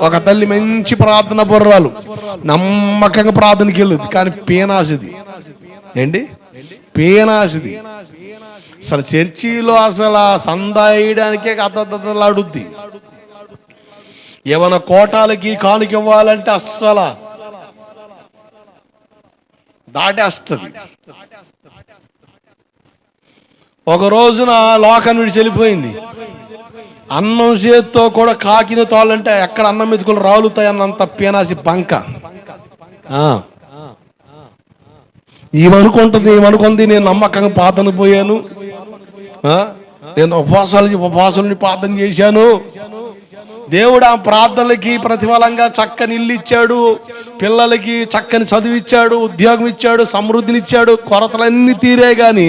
ఒక తల్లి మంచి ప్రార్థన బుర్రాలు నమ్మకంగా ప్రార్థనకి వెళ్ళదు కానీ పీనాసిది ఏంటి? పీనాసిది అసలు చర్చిలో అసలు ఆ సందా వేయడానికే అద్దద్దలాడుద్ది ఏమైనా కోటాలకి కానుక ఇవ్వాలంటే అస్సలు. దాటేస్తుంది. ఒక రోజున లోకాన్ని విడిచి వెళ్ళిపోయింది అన్నం చేత్తో కూడా కాకిన తోలంటే ఎక్కడ అన్నం మెతుకులు రాలుతాయి అన్నంత పీనాసి బంక. ఏమనుకుంటుంది ఏమనుకుంది నేను నమ్మకంగా పాతను పోయాను. నేను ఉపవాసాలు ఉపవాసాలని ప్రార్థన చేశాను. దేవుడు ఆ ప్రార్థనలకి ప్రతిఫలంగా చక్కని ఇల్లు ఇచ్చాడు. పిల్లలకి చక్కని చదువు ఇచ్చాడు ఉద్యోగం ఇచ్చాడు సమృద్ధినిచ్చాడు కొరతలన్నీ తీరే కానీ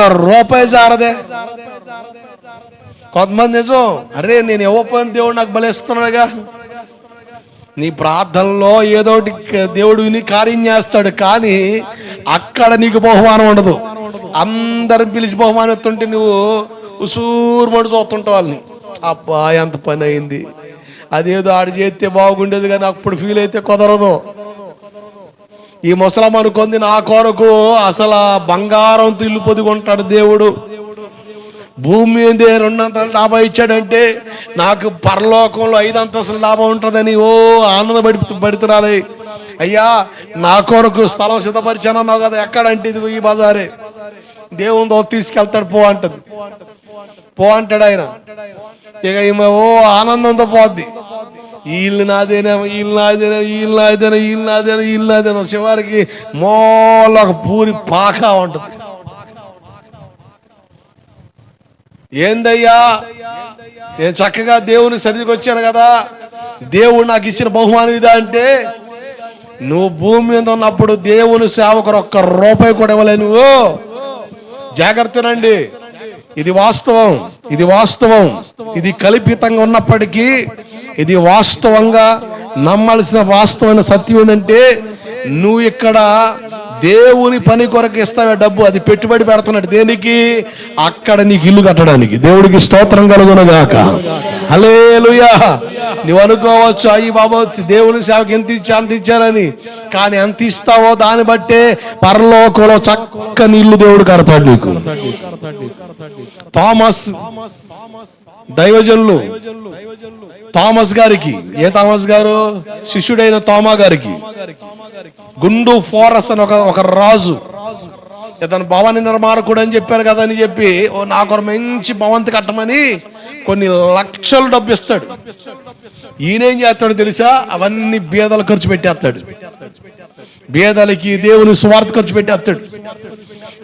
ఒక్క రూపాయి జారదే. కొంతమంది నిజం అరే నేను ఇవ్వపోయిన దేవుడు నాకు బలిస్తున్నాడుగా. నీ ప్రార్థనలో ఏదో ఒకటి దేవుడు విని కార్యం చేస్తాడు కానీ అక్కడ నీకు బహుమానం ఉండదు. అందరం పిలిచి బహుమానం ఎత్తుంటే నువ్వు ఉసూరుమడు చూస్తుంటావు వాళ్ళని. అబ్బా ఎంత పని అయింది. అదేదో ఆడు చేస్తే బాగుండేది కానీ అప్పుడు ఫీల్ అయితే కుదరదు. ఈ ముసలం అనుకుంది నా కొరకు అసలు బంగారం తిల్లు పొదిగుంటాడు దేవుడు. భూమి మీద రెండంత లాభం ఇచ్చాడంటే నాకు పరలోకంలో ఐదంతస్తుల లాభం ఉంటుందని ఓ ఆనంద పడుతురాలి. అయ్యా నా కొరకు స్థలం సిద్ధపరిచానన్నావు కదా ఎక్కడంటే ఇదిగో ఈ బజారే. దేవునితో తీసుకెళ్తాడు పో అంటది. పో అంటాడు ఆయన. ఇక ఈమె ఓ ఆనందంతో పోద్ది. వీళ్ళు నాదేనా వీళ్ళు నాదేనా వీళ్ళు నాదేనా వీళ్ళు నాదేనా వీళ్ళు నాదేనా చివరికి మోల ఒక పూరి పాక ఉంటుంది. ఏందయ్యా? నేను చక్కగా దేవుని సన్నిధికి వచ్చాను కదా. దేవుడు నాకు ఇచ్చిన బహుమానం ఇదా అంటే నువ్వు భూమి మీద ఉన్నప్పుడు దేవుని సేవకుడు ఒక్క రూపాయి కూడా ఇవ్వలే నువ్వు. జాగ్రత్తనండి ఇది వాస్తవం. ఇది వాస్తవం. ఇది కల్పితంగా ఉన్నప్పటికీ ఇది వాస్తవంగా నమ్మాల్సిన వాస్తవమైన సత్యం ఏంటంటే నువ్వు ఇక్కడ దేవుని పని కొరకు ఇస్తావే డబ్బు అది పెట్టుబడి పెడుతున్నాడు. దేనికి? అక్కడ నీకు ఇల్లు కట్టడానికి. దేవుడికి స్తోత్రం కలుగునగాక. హలేలుయా నువ్వు అనుకోవచ్చు అయ్యి బాబా దేవుని సేవకి ఎంత ఇచ్చా అంత ఇచ్చారని. కానీ ఎంత ఇస్తావో దాన్ని బట్టే పరలోకంలో చక్కని ఇల్లు దేవుడు కడతాడు నీకు. థామస్ దైవజనులు థామస్ గారికి. ఏ థామస్ గారు? శిష్యుడైన థామా గారికి. గుండు ఫోరస్ అని ఒక ఒక రాజు. ఇతను భవన నిర్మాణకుడు అని చెప్పారు కదా అని చెప్పి ఓ నాకు ఒక మంచి భవంతి కట్టమని కొన్ని లక్షలు డబ్బు ఇస్తాడు. ఈయనేం చేస్తాడు తెలుసా? అవన్నీ బీదలు ఖర్చు పెట్టేస్తాడు. బీదలకి దేవుని స్వార్థ ఖర్చు పెట్టేస్తాడు.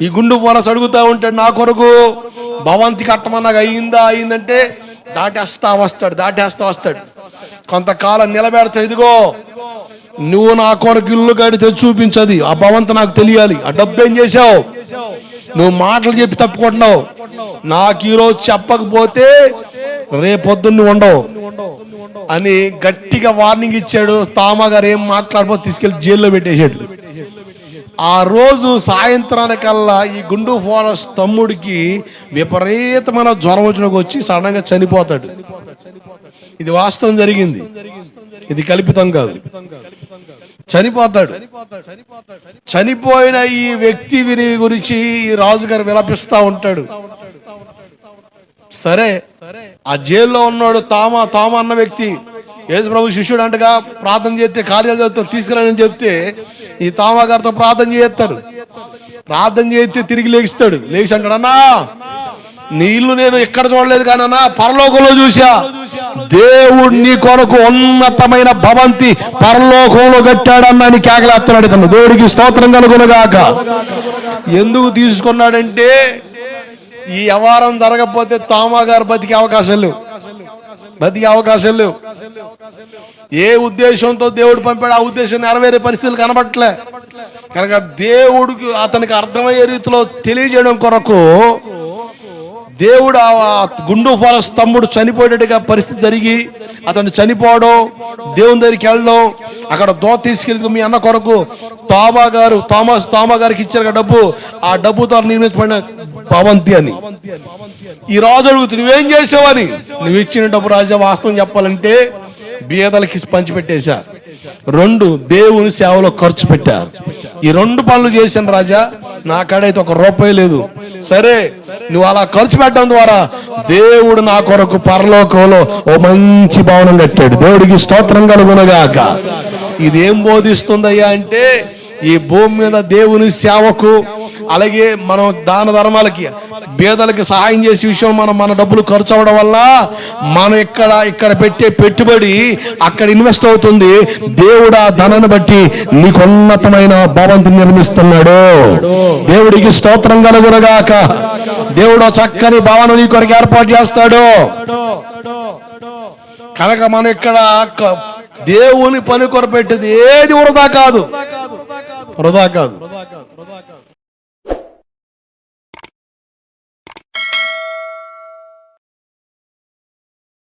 ఈ గుండు ఫోరస్ అడుగుతా ఉంటాడు నా కొరకు భవంతి కట్టమన్నాక అయిందా అయిందంటే దాటేస్తా వస్తాడు దాటేస్తా వస్తాడు. కొంతకాలం నిలబెడతాడు ఇదిగో నువ్వు నా కొరకు ఇల్లు కడితే చూపించది. ఆ భవంత నాకు తెలియాలి. ఆ డబ్బు ఏం చేసావు నువ్వు మాటలు చెప్పి తప్పుకుంటున్నావు. నాకు ఈరోజు చెప్పకపోతే రేపొద్దున్న ఉండవు. అని గట్టిగా వార్నింగ్ ఇచ్చాడు. తామ గారు ఏం మాట్లాడిపో తీసుకెళ్ళి జైల్లో పెట్టేశాడు. ఆ రోజు సాయంత్రానికల్లా ఈ గుండు ఫారెస్ట్ తమ్ముడికి విపరీతమైన జ్వరం వచ్చినకు వచ్చి సడన్గా చనిపోతాడు. ఇది వాస్తవం జరిగింది. ఇది కల్పితం కాదు. చనిపోతాడు. చనిపోయిన ఈ వ్యక్తి విని గురించి ఈ రాజుగారు విలపిస్తా ఉంటాడు. సరే ఆ జైల్లో ఉన్నాడు తామ తామ అన్న వ్యక్తి. యేసు ప్రభు శిష్యుడు అంటగా ప్రార్థన చేస్తే కార్యాలు చేస్తాం తీసుకురాని చెప్తే ఈ తామా గారితో ప్రార్థన చేస్తారు. ప్రార్థన చేస్తే తిరిగి లేగిస్తాడు. లేచి అంటాడు అన్నా నీళ్ళు నేను ఎక్కడ చూడలేదు కానీ అన్నా పరలోకంలో చూసా దేవుడు నీ కొరకు ఉన్నతమైన భవంతి పరలోకంలో కట్టాడన్నా అని కేకలేస్తున్నాడు ఇతను. దేవుడికి స్తోత్రం కలుగునుగాక. ఎందుకు తీసుకున్నాడంటే ఈ వ్యవహారం జరగకపోతే తామా గారు బతికే అవకాశం లేవు. బతికే అవకాశం లేవు. ఏ ఉద్దేశంతో దేవుడు పంపాడు ఆ ఉద్దేశం నెరవేరే పరిస్థితులు కనబట్టలే కనుక దేవుడికి అతనికి అర్థమయ్యే రీతిలో తెలియజేయడం కొరకు దేవుడు ఆ గుండు ఫల తమ్ముడు చనిపోయేటట్టుగా పరిస్థితి జరిగి అతను చనిపోవడం దేవుని దగ్గరికి వెళ్ళడం అక్కడ దోత తీసుకెళ్ళి మీ అన్న కొరకు తామా గారు థామస్ తామా గారికి ఇచ్చారు డబ్బు. ఆ డబ్బుతో నిర్మించబడిన భవంతి అని. ఈ రాజు అడుగుతు నువ్వేం చేసావని? నువ్వు ఇచ్చిన డబ్బు రాజా వాస్తవం చెప్పాలంటే బీదలకి పంచిపెట్టేశా. రెండు దేవుని సేవలో ఖర్చు పెట్టారు ఈ రెండు పనులు చేశాను రాజా. నా కాడైతే ఒక రూపాయి లేదు. సరే నువ్వు అలా ఖర్చు పెట్టడం ద్వారా దేవుడు నా కొరకు పరలోకంలో ఓ మంచి భవనం కట్టాడు. దేవుడికి స్తోత్రం కలుగునగాక. ఇదేం బోధిస్తుందయ్యా అంటే ఈ భూమి మీద దేవుని సేవకు అలాగే మనం దాన ధర్మాలకి పేదలకి సహాయం చేసే విషయం మనం మన డబ్బులు ఖర్చు అవ్వడం వల్ల మనం ఇక్కడ ఇక్కడ పెట్టే పెట్టుబడి అక్కడ ఇన్వెస్ట్ అవుతుంది. దేవుడు ఆ ధనాన్ని బట్టి నీకు ఉన్నతమైన భవంతి నిర్మిస్తున్నాడు. దేవుడికి స్తోత్రం కలుగునగాక. దేవుడు చక్కని భవనం నీ కొరకు ఏర్పాటు చేస్తాడు. కనుక మనం ఇక్కడ దేవుని పని కొరపెట్టేది ఏది వృధా కాదు. వృధా కాదు.